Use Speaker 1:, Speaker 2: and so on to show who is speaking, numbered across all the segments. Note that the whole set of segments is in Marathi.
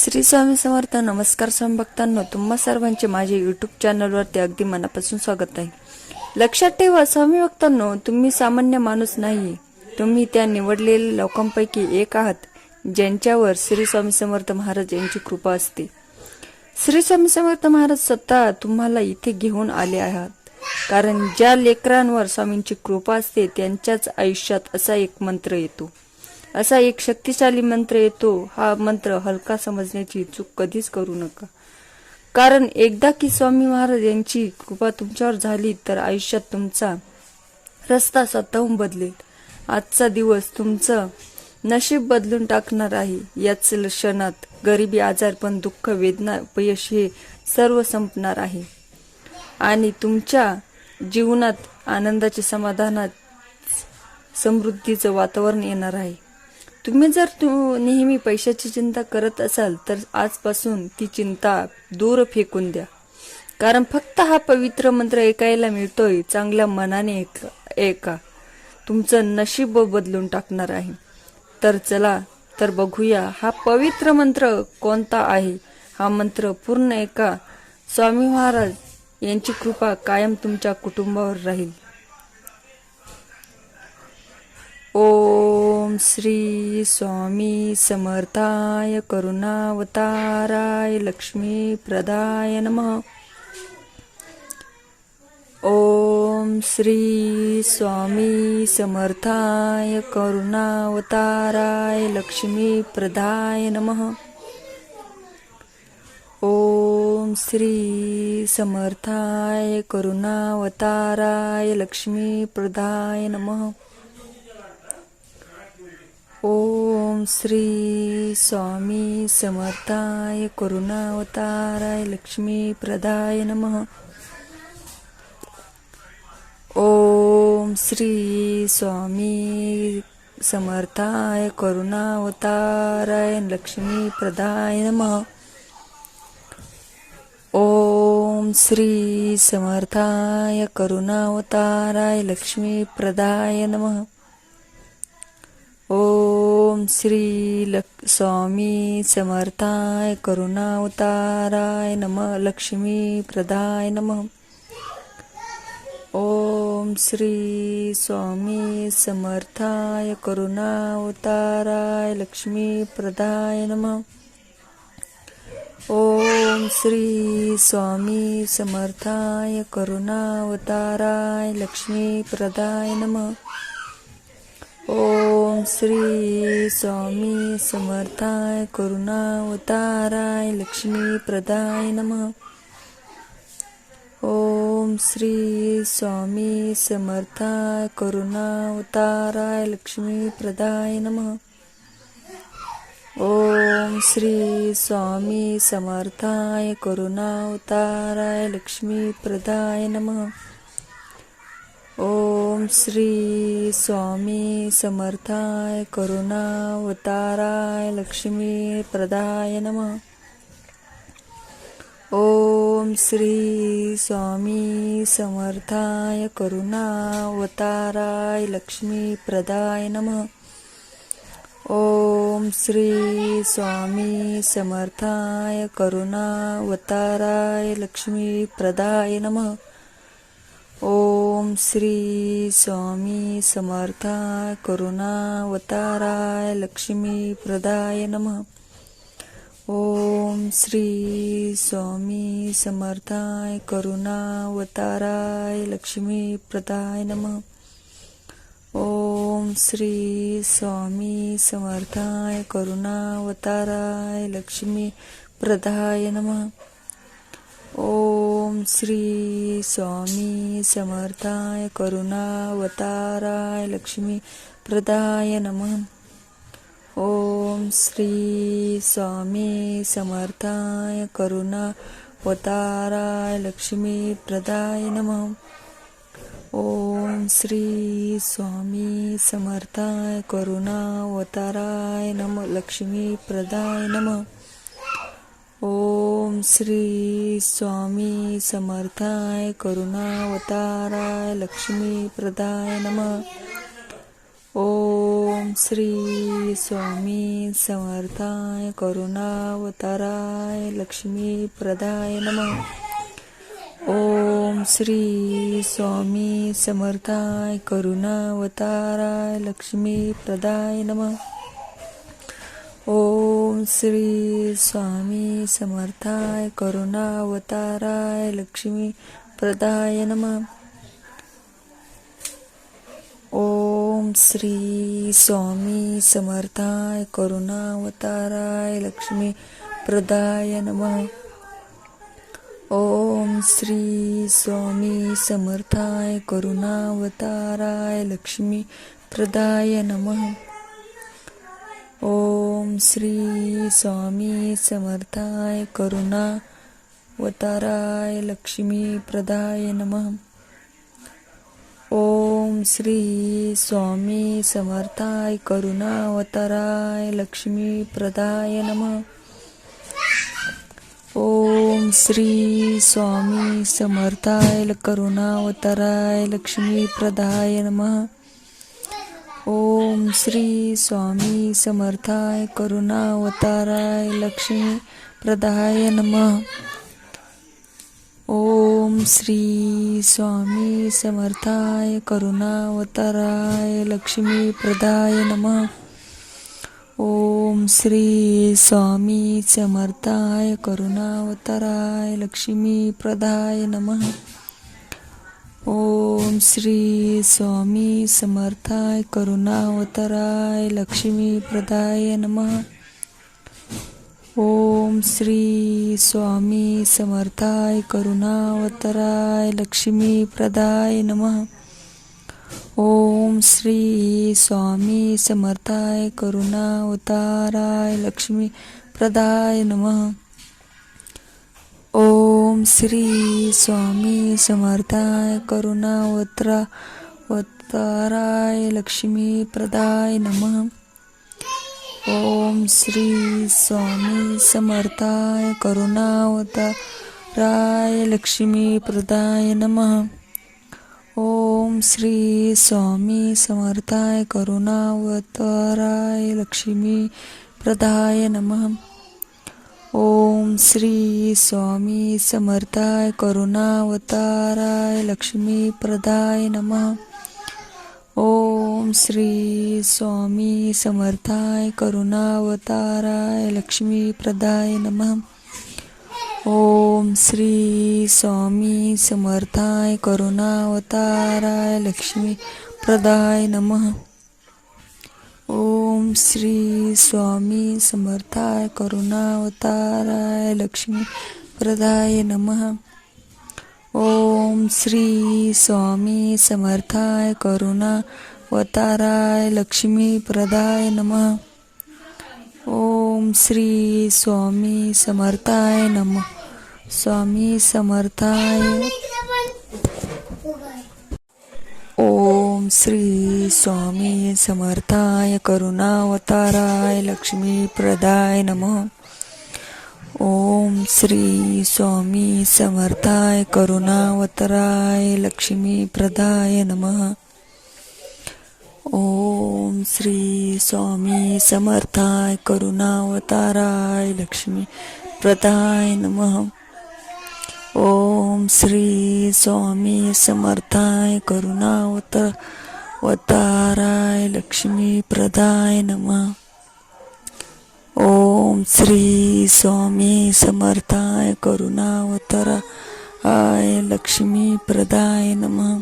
Speaker 1: श्री स्वामी समर्थ नमस्कार स्वामी भक्तांनो. तुम्हा सर्वांचे माझे युट्यूब चॅनलवरती अगदी मनापासून स्वागत आहे. लक्षात ठेवा स्वामी भक्तांनो तुम्ही सामान्य माणूस नाही तुम्ही त्या निवडलेल्या लोकांपैकी एक आहात ज्यांच्यावर श्री स्वामी समर्थ महाराज यांची कृपा असते. श्री स्वामी समर्थ महाराज स्वतः तुम्हाला इथे घेऊन आले आहात. कारण ज्या लेकरांवर स्वामींची कृपा असते त्यांच्याच आयुष्यात असा एक मंत्र येतो. असा एक शक्तिशाली मंत्र येतो. हा मंत्र हलका समजण्याची चूक कधीच करू नका. कारण एकदा की स्वामी महाराज यांची कृपा तुमच्यावर झाली तर आयुष्यात तुमचा रस्ता स्वतःहून बदलेल. आजचा दिवस तुमचं नशीब बदलून टाकणार आहे. याच क्षणात गरिबी आजारपण दुःख वेदना अपयश हे सर्व संपणार आहे. आणि तुमच्या जीवनात आनंदाचे समाधानात समृद्धीचं वातावरण येणार आहे. तुम्ही जर तू नेहमी पैशाची चिंता करत असाल तर आजपासून ती चिंता दूर फेकून द्या. कारण फक्त हा पवित्र मंत्र ऐकायला मिळतोय चांगल्या मनाने ऐक- ऐका. तुमचं नशीब बदलून टाकणार आहे. तर चला तर बघूया हा पवित्र मंत्र कोणता आहे? हा मंत्र पूर्ण ऐका. स्वामी महाराज यांची कृपा कायम तुमच्या कुटुंबावर राहील. ओम श्री स्वामी समर्थाय करुणावताराय लक्ष्मी प्रदाय नमः। ओम श्री स्वामी समर्थाय करुणावताराय लक्ष्मी प्रदाय नमः। ओम श्री समर्थाय करुणावताराय लक्ष्मी प्रदाय नमः। ओम श्री स्वामी समर्थाय करुणावताराय लक्ष्मी प्रदाय नमः। ओम श्री स्वामी समर्थाय करुणावताराय लक्ष्मी प्रदाय नमः। ओम श्री समर्थाय करुणावताराय लक्ष्मी प्रदाय नमः। ओम श्री लक स्वामी समर्थाय करुणावताराय नमः लक्ष्मी प्रदाय नमः। ओम श्री स्वामी समर्थाय करुणावताराय लक्ष्मी प्रदाय नमः। ओम श्री स्वामी समर्थाय करुणावताराय लक्ष्मी प्रदाय नमः। ओम श्री स्वामी समर्थाय करुणावताराय लक्ष्मी प्रदाय नम. ओम श्री स्वामी समर्थाय करुणावताराय लक्ष्मी प्रदाय नम. ओम श्री स्वामी समर्थाय करुणावताराय लक्ष्मी प्रदाय नमः. ओम श्री स्वामी समर्थाय करुणावताराय लक्ष्मी प्रदाय नमः. ओम श्री स्वामी समर्थाय करुणावताराय लक्ष्मी प्रदाय नमः. ओम श्री स्वामी समर्थाय करुणावताराय लक्ष्मी प्रदाय नमः. ओम श्री स्वामी समर्थाय करुणावताराय लक्ष्मी प्रदाय नमः. ओम श्री स्वामी समर्थाय करुणावताराय लक्ष्मी प्रदाय नमः. ओम श्री स्वामी समर्थाय करुणावताराय लक्ष्मी प्रदाय नमः. ओम श्री स्वामी समर्थाय करुणावताराय लक्ष्मी प्रदाय नमः। ओम श्री स्वामी समर्थाय करुणावताराय लक्ष्मी प्रदाय नमः। ओम श्री स्वामी समर्थाय करुणावताराय नम लक्ष्मी प्रदाय नमः। ओम श्री स्वामी समर्थाय करुणावताराय लक्ष्मी प्रदाय नमः। ओम श्री स्वामी समर्थाय करुणावताराय लक्ष्मी प्रदाय नमः। ओम श्री स्वामी समर्थाय करुणावताराय लक्ष्मी प्रदाय नमः। ओम श्री स्वामी समर्थाय करुणावताराय लक्ष्मी प्रदाय नम. ओम श्री स्वामी समर्थाय करुणावताराय लक्ष्मी प्रदाय नमः. ओम श्री स्वामी समर्थाय करुणावताराय लक्ष्मी प्रदाय नमः. ओम श्री स्वामी समर्थाय करुणावताराय लक्ष्मी प्रदाय नमः. ओम श्री स्वामी समर्थाय करुणावताराय लक्ष्मी प्रदाय नमः. ओम श्री स्वामी समर्थाय करुणावताराय लक्ष्मी प्रदाय नमः. ओम श्री स्वामी समर्थाय करुणावताराय लक्ष्मी प्रदाय नमः। ओम श्री स्वामी समर्थाय करुणावताराय लक्ष्मी प्रदाय नमः। ओम श्री स्वामी समर्थाय करुणावताराय लक्ष्मी प्रदाय नमः। ओम श्री स्वामी समर्थाय करुणावताराय लक्ष्मी प्रदाय नमः. ओम श्री स्वामी समर्थाय करुणावताराय लक्ष्मी प्रदाय नमः. ओम श्री स्वामी समर्थाय करुणावताराय लक्ष्मी प्रदाय नमः. ओम श्री स्वामी समर्थाय करुणावतरा वताराय लक्ष्मी प्रदाय नमः। ओम श्री स्वामी समर्थाय करुणावताराय लक्ष्मी प्रदाय नमः। ओम श्री स्वामी समर्थाय करुणावताराय लक्ष्मी प्रदाय नमः। ओम श्री स्वामी समर्थाय करुणावताराय लक्ष्मी प्रदाय नमः. ओम श्री स्वामी समर्थाय करुणावताराय लक्ष्मी प्रदाय नमः. ओम श्री स्वामी समर्थाय करुणावताराय लक्ष्मी प्रदाय नमः. ओम श्री स्वामी समर्थाय करुणावताराय लक्ष्मी प्रदाय नमः. ओम श्री स्वामी समर्थाय करुणावताराय लक्ष्मी प्रदाय नमः. ओम श्री स्वामी समर्थाय नमः. स्वामी समर्थाय। ओम श्री स्वामी समर्थाय करुणावताराय लक्ष्मी प्रदाय नमः। ओम श्री स्वामी समर्थाय करुणावताराय लक्ष्मी प्रदाय नमः। ओम श्री स्वामी समर्थाय करुणावताराय लक्ष्मी प्रदाय नमः। ओम श्री स्वामी समर्थाय करुणावताराय लक्ष्मी प्रदाय नमः. ओम श्री स्वामी समर्थाय करुणावताराय लक्ष्मी प्रदाय नमः.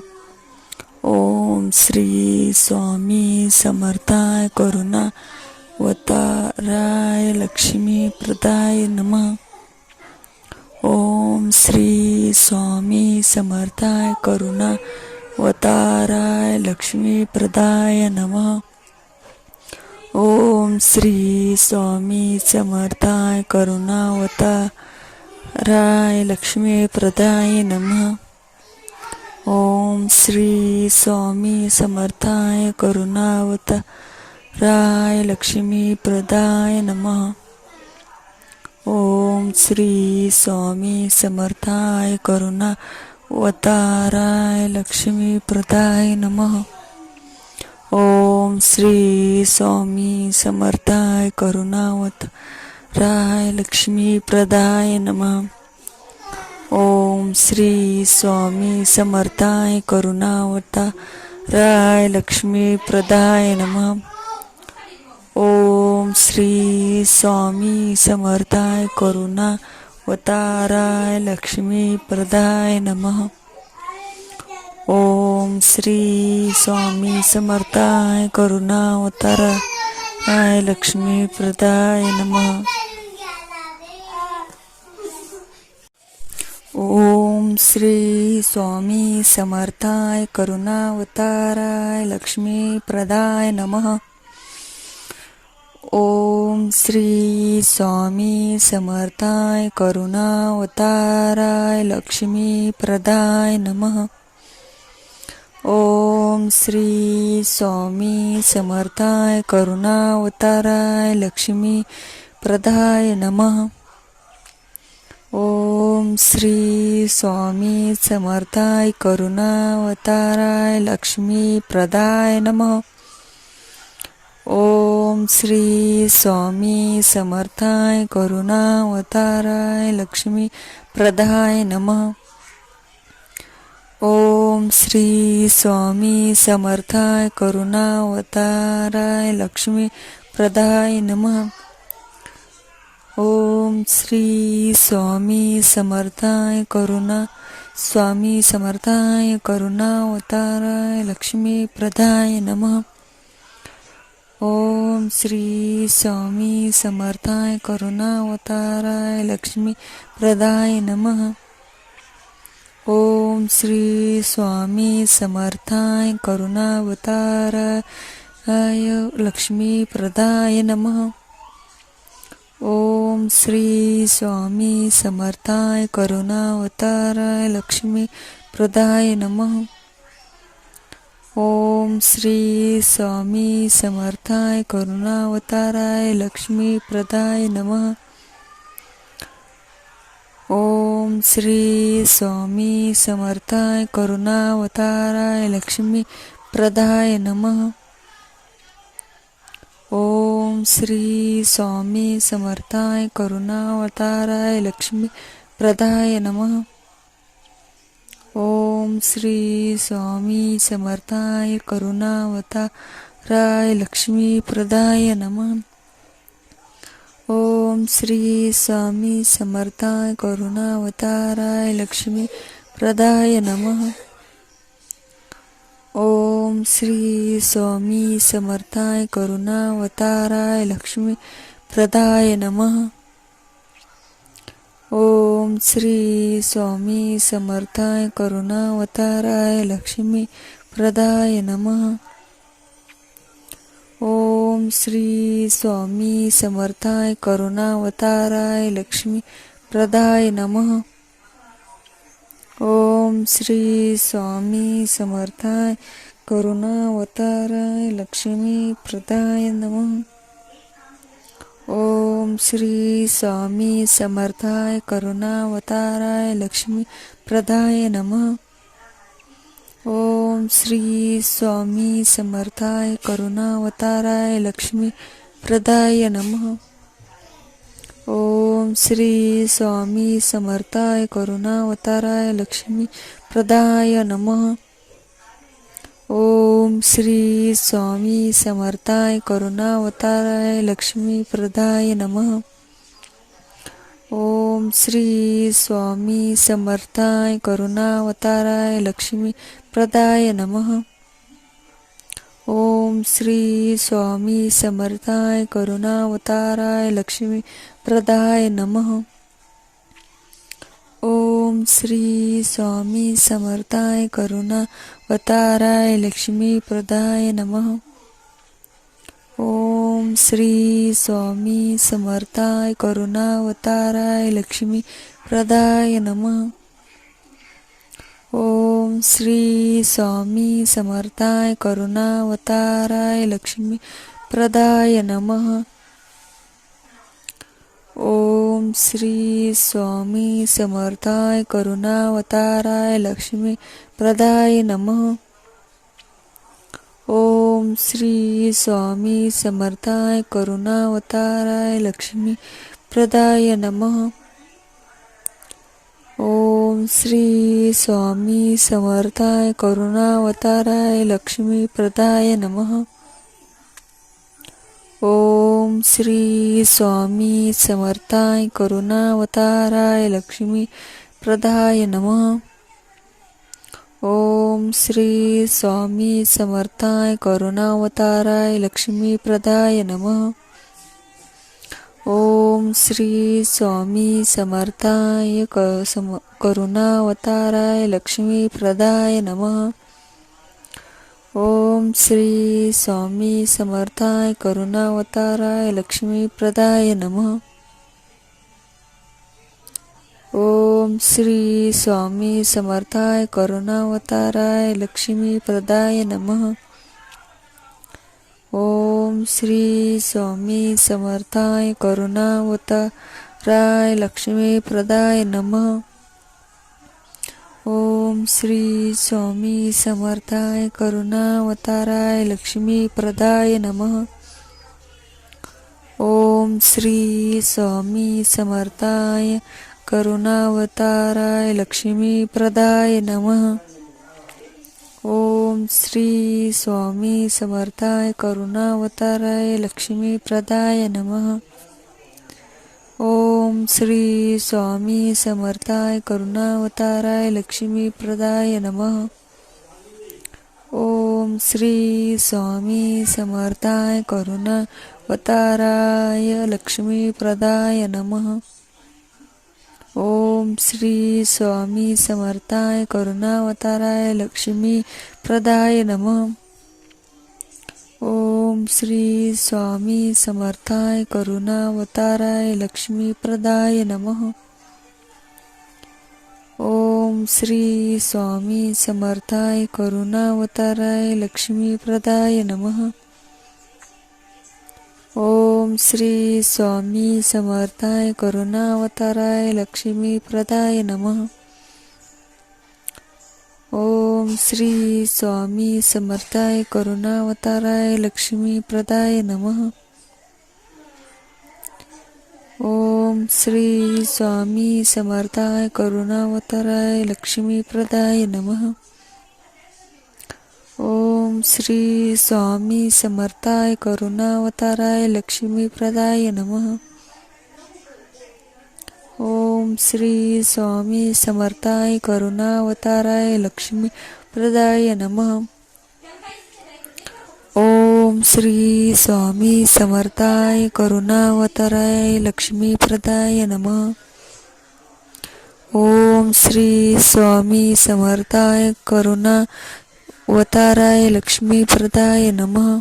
Speaker 1: ओम श्री स्वामी समर्थाय करुणावताराय लक्ष्मी प्रदाय नमः. ओम श्री स्वामी समर्थाय करुणावताराय लक्ष्मी प्रदाय नमः। ओम श्री स्वामी समर्थाय करुणावताराय लक्ष्मी प्रदाय नमः। ओम श्री स्वामी समर्थाय करुणावताराय लक्ष्मी प्रदाय नमः। ओम श्री स्वामी समर्थाय करुणा करुणावताराय लक्ष्मी प्रदाय नमः। ओम श्री स्वामी समर्थाय करुणावत राय लक्ष्मी प्रदाय नम। ओम श्री स्वामी समर्थाय करुणावता राय लक्ष्मी प्रदाय नमः। ओम श्री स्वामी समर्थाय करुणा वताराय लक्ष्मी प्रदाय नमः। ओम श्री स्वामी समर्थाय करुणा वताराय लक्ष्मी प्रदाय नमः। ओम श्री स्वामी समर्थाय करुणावताराय लक्ष्मी प्रदाय नमः। ओम श्री स्वामी समर्थाय करुणावताराय लक्ष्मी प्रदाय नमः. ओम श्री स्वामी समर्थाय करुणावताराय लक्ष्मी प्रदाय नमः. ओम श्री स्वामी समर्थाय करुणावताराय लक्ष्मी प्रदाय नमः. ओम श्री स्वामी समर्थाय करुणावताराय लक्ष्मी प्रदाय नमः. ओम श्री स्वामी समर्थाय करुणावताराय लक्ष्मी प्रदाय नमः. ओम श्री स्वामी समर्थाय करुणा स्वामी समर्थाय करुणावताराय लक्ष्मी प्रदाय नमः. ओम श्री स्वामी समर्थाय करुणावताराय लक्ष्मी प्रदाय नमः। ओम श्री स्वामी समर्थाय करुणावताराय लक्ष्मी प्रदाय नमः। ओम श्री स्वामी समर्थाय करुणावताराय लक्ष्मी प्रदाय नमः। ओम श्री स्वामी समर्थाय करुणावताराय लक्ष्मी प्रदाय नमः. ओम श्री स्वामी समर्थाय करुणावताराय लक्ष्मी प्रदाय नमः. ओम श्री स्वामी समर्थाय करुणावताराय लक्ष्मी प्रदाय नमः. ओम श्री स्वामी समर्थाय करुणावताराय लक्ष्मी प्रदाय नमः। ओम श्री स्वामी समर्थाय करुणावताराय लक्ष्मी प्रदाय नमः। ओम श्री स्वामी समर्थाय करुणावताराय लक्ष्मी प्रदाय नमः। ओम श्री स्वामी समर्थाय करुणावताराय लक्ष्मी प्रदाय नमः। ओम श्री स्वामी समर्थाय करुणावताराय लक्ष्मी प्रदाय नमः। ओम श्री स्वामी समर्थाय करुणावताराय लक्ष्मी प्रदाय नमः। ओम श्री स्वामी समर्थाय करुणावताराय लक्ष्मी प्रदाय नमः. ओम श्री स्वामी समर्थाय करुणावताराय लक्ष्मी प्रदाय नमः. ओम श्री स्वामी समर्थाय करुणावताराय लक्ष्मी प्रदाय नमः. ओम श्री स्वामी समर्थाय करुणावताराय लक्ष्मी प्रदाय नमः। ओम श्री स्वामी समर्थाय करुणावताराय लक्ष्मी प्रदाय नमः। ओम श्री स्वामी समर्थाय करुणावताराय लक्ष्मी प्रदाय नमः। ओम श्री स्वामी समर्थाय करुणावताराय लक्ष्मी प्रदाय नमः। ओम श्री स्वामी समर्थाय करुणावताराय लक्ष्मी प्रदाय नमः। ओम श्री स्वामी समर्थाय करुणावताराय लक्ष्मी प्रदाय नमः। ओम श्री स्वामी समर्थाय करुणावताराय लक्ष्मी प्रदाय नमः। ओम श्री स्वामी समर्थाय करुणावताराय लक्ष्मी प्रदाय नमः। ओम श्री स्वामी समर्थाय करुणावताराय लक्ष्मी प्रदाय नमः। ओम श्री स्वामी समर्थाय करुणावताराय लक्ष्मी प्रदाय नमः। ओम श्री स्वामी समर्थाय करुणावताराय लक्ष्मी प्रदाय नमः। ओम श्री स्वामी समर्थाय क सम करुणावताराय लक्ष्मी प्रदाय नमः। ओम श्री स्वामी समर्थाय करुणावताराय लक्ष्मी प्रदाय नमः. ओम श्री स्वामी समर्थाय करुणावताराय लक्ष्मी प्रदाय नमः. ओम श्री स्वामी समर्थाय करुणावताराय लक्ष्मी प्रदाय नमः. ओम श्री स्वामी समर्थाय करुणावताराय लक्ष्मीप्रदाय नमः. ओम श्री स्वामी समर्थाय करुणावताराय लक्ष्मीप्रदाय नमः. ओम श्री स्वामी समर्थाय करुणावताराय लक्ष्मीप्रदाय नमः. ओम श्री स्वामी समर्थाय करुणावताराय लक्ष्मी प्रदाय नमः. ओम श्री स्वामी समर्थाय करुणावताराय लक्ष्मी प्रदाय नमः. ओम श्री स्वामी समर्थाय करुणावताराय लक्ष्मी प्रदाय नमः. ओम श्री स्वामी समर्थाय करुणावताराय लक्ष्मीप्रदाय नमः। ओम श्री स्वामी समर्थाय करुणावताराय लक्ष्मीप्रदाय नमः। ओम श्री स्वामी समर्थाय करुणावताराय लक्ष्मीप्रदाय नमः। ओम श्री स्वामी समर्थाय करुणावताराय लक्ष्मी प्रदाय नमः. ओम श्री स्वामी समर्थाय करुणावताराय लक्ष्मी प्रदाय नमः. ओम श्री स्वामी समर्थाय करुणावताराय लक्ष्मी प्रदाय नमः. ओम श्री स्वामी समर्थाय करुणावताराय लक्ष्मी प्रदाय नमः। ओम श्री स्वामी समर्थाय करुणावताराय लक्ष्मी प्रदाय नमः। ओम श्री स्वामी समर्थाय करुणावताराय लक्ष्मी प्रदाय नमः।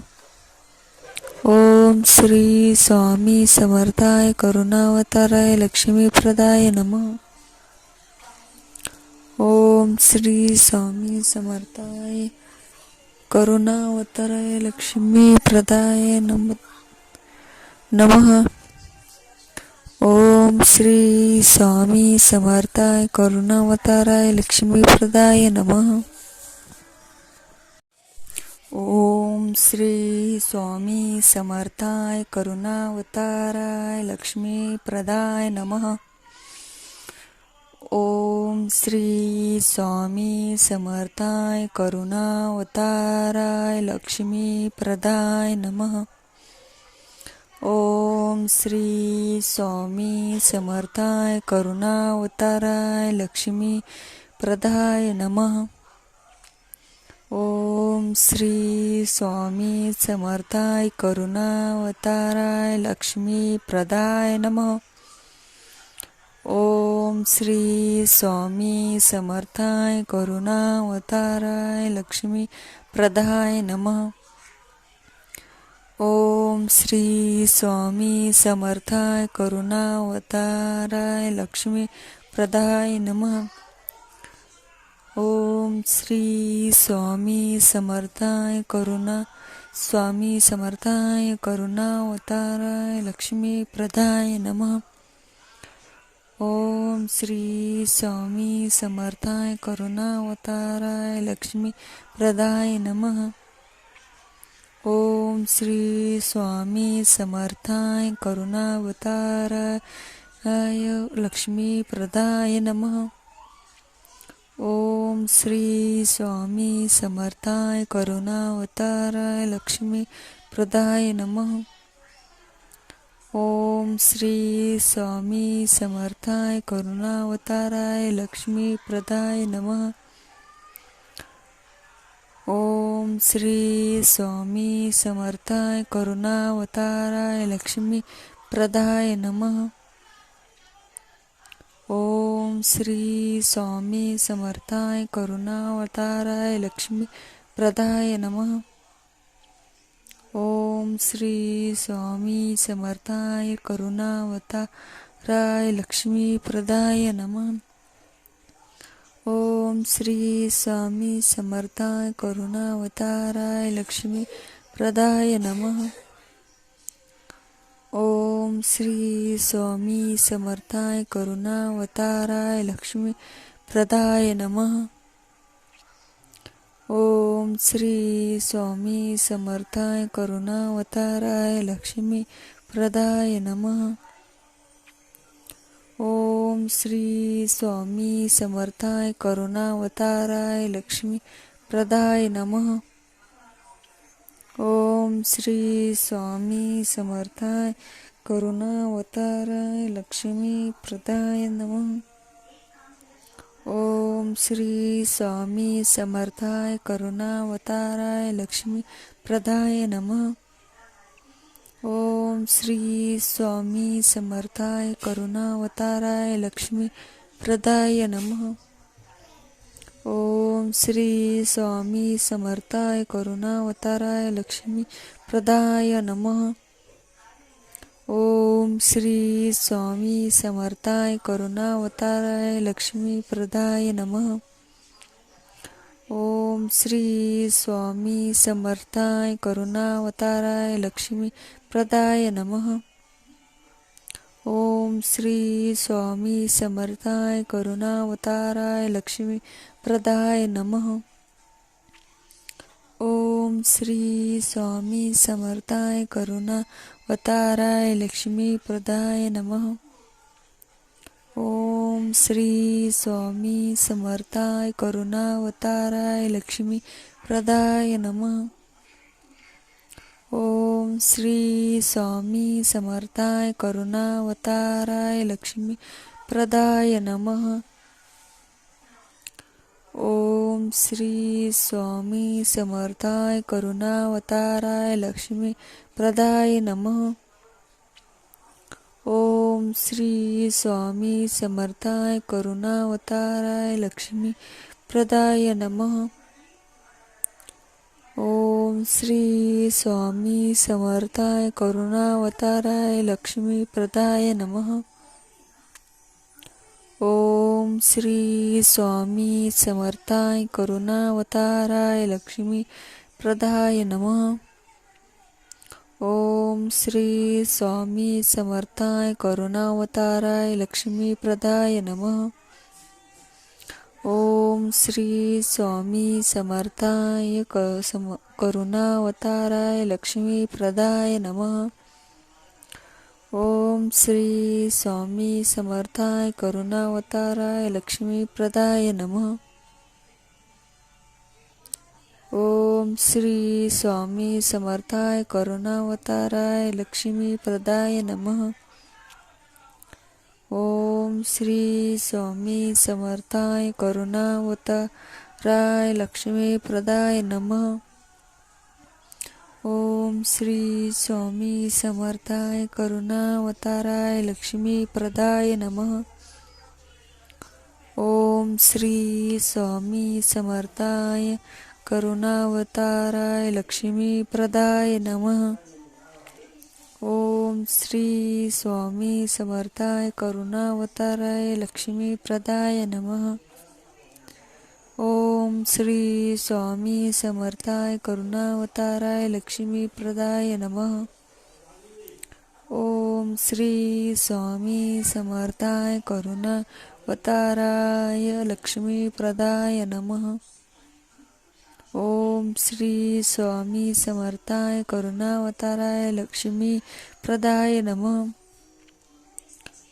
Speaker 1: ओम श्री स्वामी समर्थाय करुणावताराय लक्ष्मीप्रदाय नम। नमः ओम श्री स्वामी समर्थाय करुणावताराय लक्ष्मीप्रदाय नम। नम। नमः ओम श्री स्वामी समर्थाय करुणावताराय लक्ष्मीप्रदाय नमः। ओम श्री स्वामी समर्थाय करुणावताराय लक्ष्मी प्रदाय नमः. ओम श्री स्वामी समर्थाय करुणावताराय लक्ष्मी प्रदाय नमः. ओम श्री स्वामी समर्थाय करुणावताराय लक्ष्मी प्रदाय नमः. ओम श्री स्वामी समर्थाय करुणावताराय लक्ष्मी प्रदाय नमः. ओम श्री स्वामी समर्थाय करुणावताराय लक्ष्मी प्रदाय नमः. ओम श्री स्वामी समर्थाय करुणावताराय लक्ष्मी प्रदाय नमः. ओम श्री स्वामी समर्थाय करुणा स्वामी समर्थाय करुणावताराय लक्ष्मी प्रदाय नमः. ओम श्री स्वामी समर्थाय करुणावताराय लक्ष्मी प्रदाय नमः. ओम श्री स्वामी समर्थाय करुणावताराय लक्ष्मी प्रदाय नमः. ओम श्री स्वामी समर्थाय करुणावताराय लक्ष्मी प्रदाय नमः। ओम श्री स्वामी समर्थाय करुणावताराय लक्ष्मी प्रदाय नमः। ओम श्री स्वामी समर्थाय करुणावताराय लक्ष्मी प्रदाय नमः। ओम श्री स्वामी समर्थाय करुणावताराय लक्ष्मी प्रदाय नमः। ओम श्री स्वामी समर्थाय करुणावताराय लक्ष्मी प्रदाय नमः। ओम श्री स्वामी समर्थाय करुणावताराय लक्ष्मी प्रदाय नमः। ओम श्री स्वामी समर्थाय करुणावताराय लक्ष्मी प्रदाय नमः। ओम श्री स्वामी समर्थाय करुणावताराय लक्ष्मी प्रदाय नमः। ओम श्री स्वामी समर्थाय करुणावताराय लक्ष्मी प्रदाय नमः। ओम श्री स्वामी समर्थाय. करुणावताराय लक्ष्मी प्रदाय नमः. ओम श्री स्वामी समर्थाय. करुणावताराय लक्ष्मी प्रदाय नमः. ओम श्री स्वामी समर्थाय. करुणावताराय लक्ष्मी प्रदाय नमः. ओम श्री स्वामी समर्थाय करुणावताराय लक्ष्मी प्रदाय नमः. ओम श्री स्वामी समर्थाय करुणावताराय लक्ष्मी प्रदाय नमः. ओम श्री स्वामी समर्थाय करुणावताराय लक्ष्मी प्रदाय नमः. ओम श्री स्वामी समर्थाय करुणावताराय लक्ष्मी प्रदाय नमः. ओम श्री स्वामी समर्थाय करुणावताराय लक्ष्मी प्रदाय नमः. ओम श्री स्वामी समर्थाय करुणावताराय लक्ष्मी प्रदाय नमः. ओम श्री स्वामी समर्थाय करुणावताराय लक्ष्मी प्रदाय नमः। ओम श्री स्वामी समर्थाय करुणावताराय लक्ष्मी प्रदाय नमः। ओम श्री स्वामी समर्थाय करुणावताराय लक्ष्मी प्रदाय नमः। ओम श्री स्वामी समर्थाय करुणावताराय लक्ष्मी प्रदाय नमः. ओम श्री स्वामी समर्थाय करुणावताराय लक्ष्मी प्रदाय नमः. ओम श्री स्वामी समर्थाय करुणावताराय लक्ष्मी प्रदाय नमः. ओम श्री स्वामी समर्थाय क सम करुणावताराय लक्ष्मी प्रदाय नमः. ओम श्री स्वामी समर्थाय करुणावताराय लक्ष्मी प्रदाय नमः. ओम श्री स्वामी समर्थाय करुणावताराय लक्ष्मी प्रदाय नमः. ओम श्री स्वामी समर्थाय करुणावताराय लक्ष्मी प्रदाय नमः. ओम श्री स्वामी समर्थाय करुणावताराय लक्ष्मी प्रदाय नमः. ओम श्री स्वामी समर्थाय करुणावताराय लक्ष्मी प्रदाय नमः. ओम श्री स्वामी समर्थाय करुणावताराय लक्ष्मी प्रदाय नमः। ओम श्री स्वामी समर्थाय करुणावताराय लक्ष्मी प्रदाय नमः। ओम श्री स्वामी समर्थाय करुणावताराय लक्ष्मी प्रदाय नमः। ओम श्री स्वामी समर्थाय करुणावताराय लक्ष्मी प्रदाय नमः।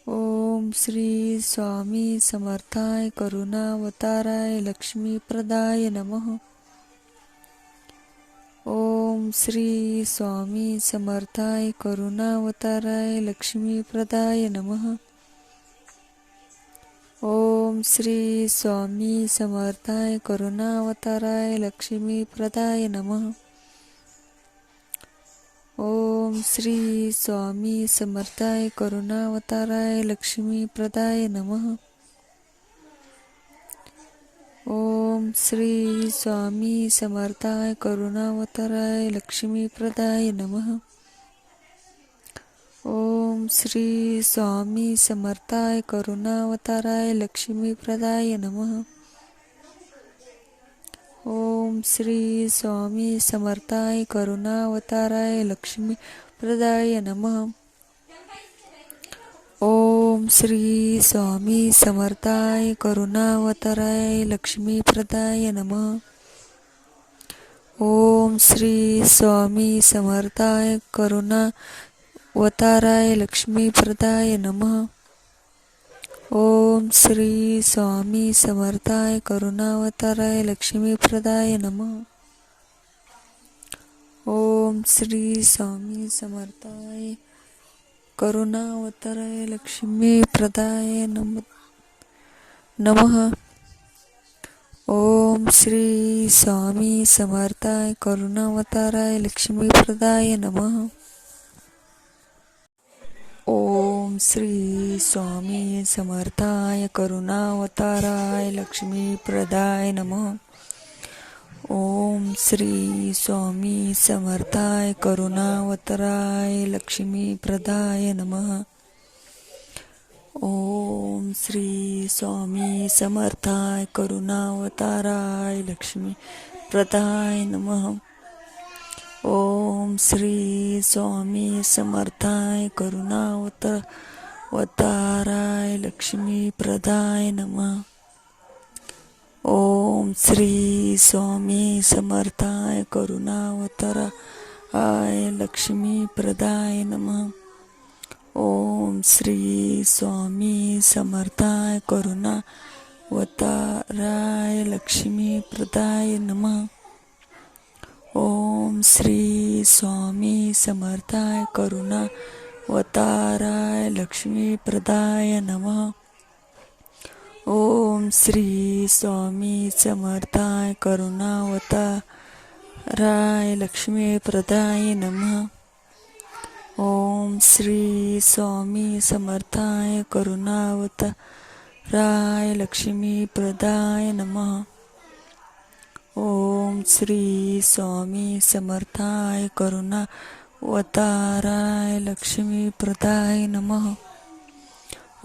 Speaker 1: ओम श्री स्वामी समर्थाय करुणावताराय लक्ष्मी प्रदाय नमः। ओम श्री स्वामी समर्थाय करुणावताराय लक्ष्मी प्रदाय नमः। ओम श्री स्वामी समर्थाय करुणावताराय लक्ष्मी प्रदाय नमः. ओम श्री स्वामी समर्थाय करुणावताराय लक्ष्मी प्रदाय नमः. ओम श्री स्वामी समर्थाय करुणावताराय लक्ष्मी प्रदाय नमः. ओम श्री स्वामी समर्थाय करुणावताराय लक्ष्मीप्रदाय नम। नमः ओम श्री स्वामी समर्थाय करुणावताराय लक्ष्मीप्रदाय नम। नमः ओम श्री स्वामी समर्थाय करुणावताराय लक्ष्मीप्रदाय नम नमः। ओम श्री स्वामी समर्थाय करुणा वताराय लक्ष्मीप्रदाय नमः। ओम श्री स्वामी समर्थाय करुणावताराय लक्ष्मीप्रदाय नमः। ओम श्री स्वामी समर्थाय करुणावताराय लक्ष्मीप्रदाय नम। नमः। ओम श्री स्वामी समर्थाय करुणावताराय लक्ष्मीप्रदाय नमः। ओम श्री स्वामी समर्थाय करुणावताराय लक्ष्मी प्रदाय नमः. ओम श्री स्वामी समर्थाय करुणावताराय लक्ष्मी प्रदाय नमः. ओम श्री स्वामी समर्थाय करुणावताराय लक्ष्मी प्रदाय नमः. ओम श्री स्वामी समर्थाय करुणावताराय लक्ष्मी प्रदाय नमः. ओम श्री स्वामी समर्थाय करुणावताराय लक्ष्मी प्रदाय नमः. ओम श्री स्वामी समर्थाय करुणावताराय लक्ष्मी प्रदाय नमः. ओम श्री स्वामी समर्थाय करुणा वताराय लक्ष्मी प्रदाय नमः। ओम श्री स्वामी समर्थाय करुणावताराय लक्ष्मी प्रदाय नमः। ओम श्री स्वामी समर्थाय करुणावताराय लक्ष्मी प्रदाय नमः। ओम श्री स्वामी समर्थाय करुणा करुणावताराय लक्ष्मी प्रदाय नमः।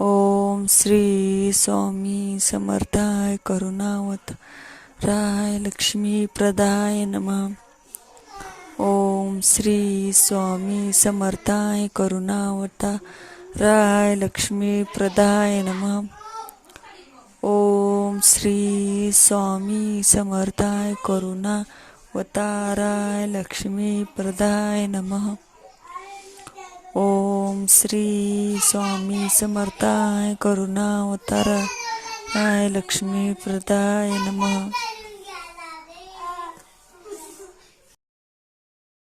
Speaker 1: ओम श्री स्वामी समर्थाय करुणावताराय लक्ष्मी प्रदाय नमः। ओम श्री स्वामी समर्थाय करुणावताराय लक्ष्मी प्रदाय नमः। ओम श्री स्वामी समर्थाय करुणावताराय लक्ष्मी प्रदाय नमः। ओम श्री स्वामी समर्थाय करुणावताराय लक्ष्मी प्रदाय नमः।